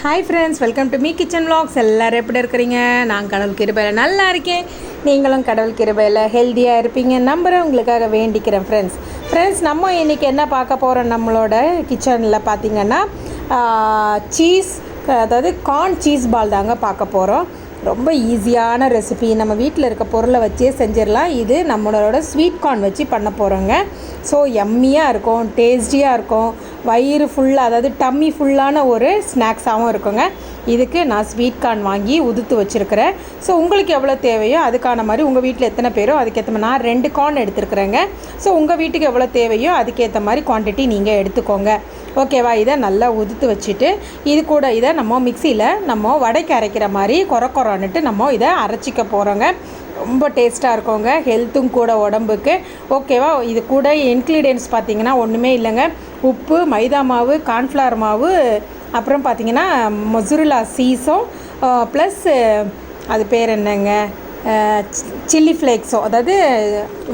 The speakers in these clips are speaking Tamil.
Hi friends welcome to me kitchen vlogs எல்லோரும் எப்படி இருக்கிறீங்க? நான் கடவுள் கிருபையில் நல்லா இருக்கேன். நீங்களும் கடவுள் கிருபையில் ஹெல்த்தியாக இருப்பீங்க. நம்புகிறேன் உங்களுக்காக வேண்டிக்கிறேன் ஃப்ரெண்ட்ஸ் ஃப்ரெண்ட்ஸ் நம்ம இன்றைக்கி என்ன பார்க்க போகிறோம் நம்மளோட கிச்சனில் பார்த்தீங்கன்னா சீஸ் அதாவது கார்ன் சீஸ் பால் தாங்க பார்க்க போகிறோம் ரொம்ப ஈஸியான ரெசிபி நம்ம வீட்டில் இருக்க பொருளை வச்சே செஞ்சிடலாம். இது நம்மளோட ஸ்வீட் கார்ன் வச்சு பண்ண போகிறோங்க ஸோ எம்மியாக இருக்கும் டேஸ்டியாக இருக்கும். வயிறு ஃபுல்லாக அதாவது டம்மி ஃபுல்லான ஒரு ஸ்நாக்ஸாகவும் இருக்குங்க. இதுக்கு நான் ஸ்வீட் கார்ன் வாங்கி உதுத்து வச்சுருக்கிறேன். ஸோ உங்களுக்கு எவ்வளோ தேவையோ அதுக்கான மாதிரி உங்கள் வீட்டில் எத்தனை பேரோ அதுக்கேற்ற மாதிரி நான் ரெண்டு கார்ன் எடுத்துருக்குறேங்க. ஸோ உங்கள் வீட்டுக்கு எவ்வளோ தேவையோ அதுக்கேற்ற மாதிரி குவான்டிட்டி நீங்கள் எடுத்துக்கோங்க. ஓகேவா இதை நல்லா உதுத்து வச்சுட்டு இது கூட இதை நம்ம மிக்சியில் நம்ம வடைக்கு அரைக்கிற மாதிரி கொர கொரன்னுட்டு நம்ம இதை அரைச்சிக்க போகிறோங்க ரொம்ப டேஸ்ட்டாக இருக்குங்க. ஹெல்த்தும் கூட உடம்புக்கு. ஓகேவா? இது கூட இன்க்ரீடியன்ஸ் பார்த்தீங்கன்னா ஒன்றுமே இல்லைங்க. உப்பு மைதா மாவு கார்ன்ஃப்ளவர் மாவு அப்புறம் பார்த்தீங்கன்னா மொசுருலா சீஸும் ப்ளஸ் அது பேர் என்னங்க? சில்லி ஃப்ளேக்ஸோ அதாவது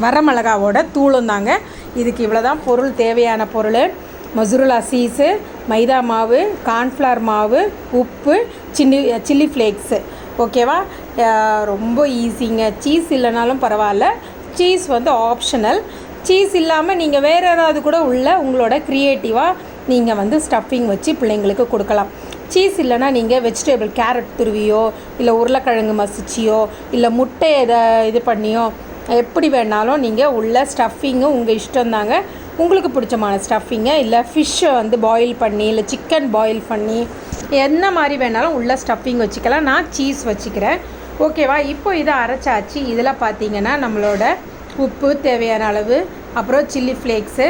வரமிளகாவோட தூளும் தாங்க. இதுக்கு இவ்வளோ தான் பொருள் தேவையான பொருள். மொசுருலா சீஸு மைதா மாவு கார்ன்ஃப்ளவர் மாவு உப்பு சில்லி சில்லி ஃப்ளேக்ஸு. ஓகேவா? ரொம்ப ஈஸிங்க. சீஸ் இல்லைனாலும் பரவாயில்ல. சீஸ் வந்து ஆப்ஷனல். சீஸ் இல்லாமல் நீங்கள் வேறு ஏதாவது கூட உள்ள உங்களோட க்ரியேட்டிவாக நீங்கள் வந்து ஸ்டஃபிங் வச்சு பிள்ளைங்களுக்கு கொடுக்கலாம். சீஸ் இல்லைன்னா நீங்கள் வெஜிடபிள் கேரட் துருவியோ இல்லை உருளைக்கிழங்கு மசிச்சியோ இல்லை முட்டை எதை இது பண்ணியோ எப்படி வேணாலும் நீங்கள் உள்ள ஸ்டஃபிங்கு உங்கள் இஷ்டம்தாங்க. உங்களுக்கு பிடிச்சமான ஸ்டஃபிங்கை இல்லை ஃபிஷ்ஷை வந்து பாயில் பண்ணி இல்லை சிக்கன் பாயில் பண்ணி என்ன மாதிரி வேணாலும் உள்ள ஸ்டஃபிங் வச்சுக்கலாம். நான் சீஸ் வச்சுக்கிறேன். ஓகேவா இப்போ இதை அரைச்சாச்சு. இதில் பார்த்தீங்கன்னா நம்மளோட உப்பு தேவையான அளவு அப்புறம் சில்லி ஃப்ளேக்ஸு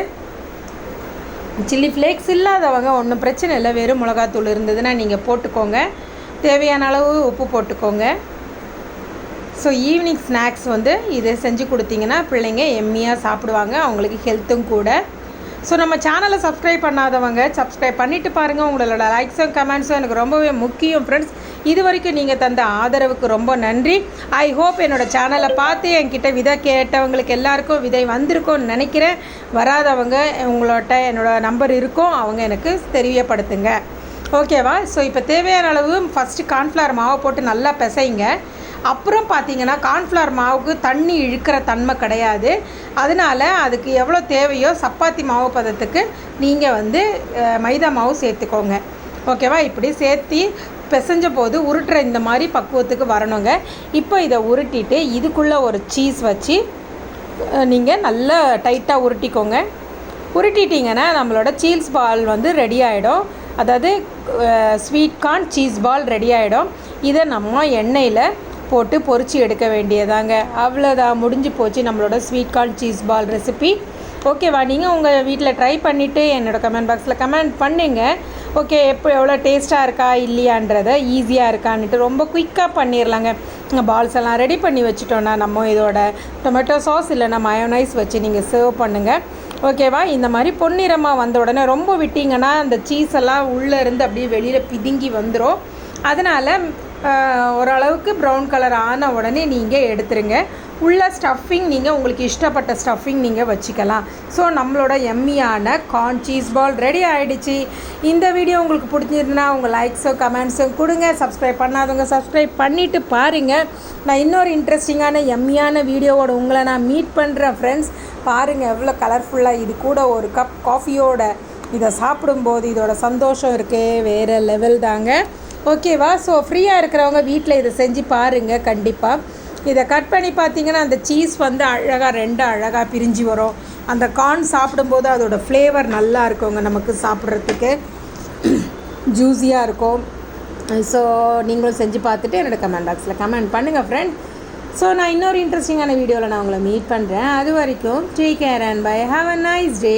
சில்லி ஃப்ளேக்ஸ் இல்லாதவங்க ஒன்றும் பிரச்சனை இல்லை. வெறும் மிளகாத்தூள் இருந்ததுன்னா நீங்கள் போட்டுக்கோங்க. தேவையான அளவு உப்பு போட்டுக்கோங்க. ஸோ ஈவினிங் ஸ்நாக்ஸ் வந்து இதை செஞ்சு கொடுத்தீங்கன்னா பிள்ளைங்க எம்மியாக சாப்பிடுவாங்க அவங்களுக்கு ஹெல்த்தும் கூட. ஸோ நம்ம சேனலை சப்ஸ்கிரைப் பண்ணாதவங்க சப்ஸ்கிரைப் பண்ணிவிட்டு பாருங்கள் உங்களோட லைக்ஸும் கமெண்ட்ஸும் எனக்கு ரொம்பவே முக்கியம் ஃப்ரெண்ட்ஸ் இது வரைக்கும் நீங்கள் தந்த ஆதரவுக்கு ரொம்ப நன்றி. ஐ ஹோப் என்னோடய சேனலை பார்த்து என்கிட்ட விதை கேட்டவங்களுக்கு எல்லாருக்கும் விதை வந்திருக்கும்னு நினைக்கிறேன். வராதவங்க உங்களோட என்னோட நம்பர் இருக்கும். அவங்க எனக்கு தெரியப்படுத்துங்க. ஓகேவா ஸோ இப்போ தேவையான அளவு ஃபஸ்ட்டு கார்ன்ஃப்ளவர் மாவை போட்டு நல்லா பிசைங்க. அப்புறம் பார்த்தீங்கன்னா கார்ன்ஃப்ளவர் மாவுக்கு தண்ணி இழுக்கிற தன்மை கிடையாது. அதனால அதுக்கு எவ்வளோ தேவையோ சப்பாத்தி மாவு பதத்துக்கு நீங்கள் வந்து மைதா மாவு சேர்த்துக்கோங்க. ஓகேவா? இப்படி சேர்த்து பிசைஞ்ச போது உருட்டுற இந்த மாதிரி பக்குவத்துக்கு வரணுங்க. இப்போ இதை உருட்டிட்டு இதுக்குள்ளே ஒரு சீஸ் வச்சு நீங்கள் நல்லா டைட்டாக உருட்டிக்கோங்க. உருட்டிட்டிங்கன்னா நம்மளோட சீஸ் பால் வந்து ரெடி ஆகிடும் அதாவது sweet corn cheese ball ready ஆகிடும் இதை நம்ம எண்ணெயில் போட்டு பொரிச்சு எடுக்க வேண்டியதாங்க. அவ்வளோதான் முடிஞ்சு போச்சு நம்மளோட sweet corn cheese ball recipe ஓகேவா நீங்கள் உங்கள் வீட்டில் ட்ரை பண்ணிவிட்டு என்னோடய கமெண்ட் பாக்ஸில் கமெண்ட் பண்ணுங்கள் ஓகே எப்போ எவ்வளோ டேஸ்ட்டாக இருக்கா இல்லையான்றதை ஈஸியாக இருக்கான்னுட்டு ரொம்ப குயிக்காக பண்ணிடலாங்க பால்ஸ் எல்லாம் ரெடி பண்ணி வச்சுட்டோன்னா நம்ம இதோட டொமேட்டோ சாஸ் இல்லைன்னா மயோனைஸ் வச்சு நீங்கள் சர்வ் பண்ணுங்கள் ஓகேவா இந்த மாதிரி பொன்னிறமாக வந்த உடனே ரொம்ப விட்டிங்கன்னா அந்த சீஸ் எல்லாம் உள்ளே இருந்து அப்படியே வெளியில் பிதுங்கி வந்துடும் அதனால் ஓரளவுக்கு ப்ரௌன் கலர் ஆன உடனே நீங்கள் எடுத்துருங்க. உள்ள ஸ்டஃபிங் நீங்கள் உங்களுக்கு இஷ்டப்பட்ட ஸ்டஃபிங் நீங்கள் வச்சுக்கலாம். ஸோ நம்மளோட எம்மியான கார்ன் சீஸ் பால் ரெடி ஆகிடுச்சு இந்த வீடியோ உங்களுக்கு பிடிச்சிருந்தா உங்கள் லைக்ஸோ கமெண்ட்ஸோ கொடுங்க. சப்ஸ்கிரைப் பண்ணாதவங்க சப்ஸ்கிரைப் பண்ணிவிட்டு பாருங்கள் நான் இன்னொரு இன்ட்ரெஸ்டிங்கான எம்மியான வீடியோவோட உங்களை நான் மீட் பண்ணுறேன் ஃப்ரெண்ட்ஸ் பாருங்கள் எவ்வளோ கலர்ஃபுல்லாக இது கூட ஒரு கப் காஃபியோட இதை சாப்பிடும்போது இதோட சந்தோஷம் இருக்கே வேறு லெவல் தாங்க. ஓகேவா? ஸோ ஃப்ரீயாக இருக்கிறவங்க வீட்டில் இதை செஞ்சு பாருங்கள் கண்டிப்பாக இதை கட் பண்ணி பார்த்தீங்கன்னா அந்த சீஸ் வந்து அழகாக ரெண்டு அழகாக பிரிஞ்சு வரும். அந்த கார்ன் சாப்பிடும்போது அதோட ஃப்ளேவர் நல்லா இருக்குங்க நமக்கு சாப்பிட்றதுக்கு. ஜூஸியாக இருக்கும். ஸோ நீங்களும் செஞ்சு பார்த்துட்டு என்னோடய கமெண்ட் பாக்ஸில் கமெண்ட் பண்ணுங்கள் ஃப்ரெண்ட் ஸோ நான் இன்னொரு இன்ட்ரெஸ்டிங்கான வீடியோவில் நான் உங்களை மீட் பண்ணுறேன் அது வரைக்கும் take care and bye have a nice day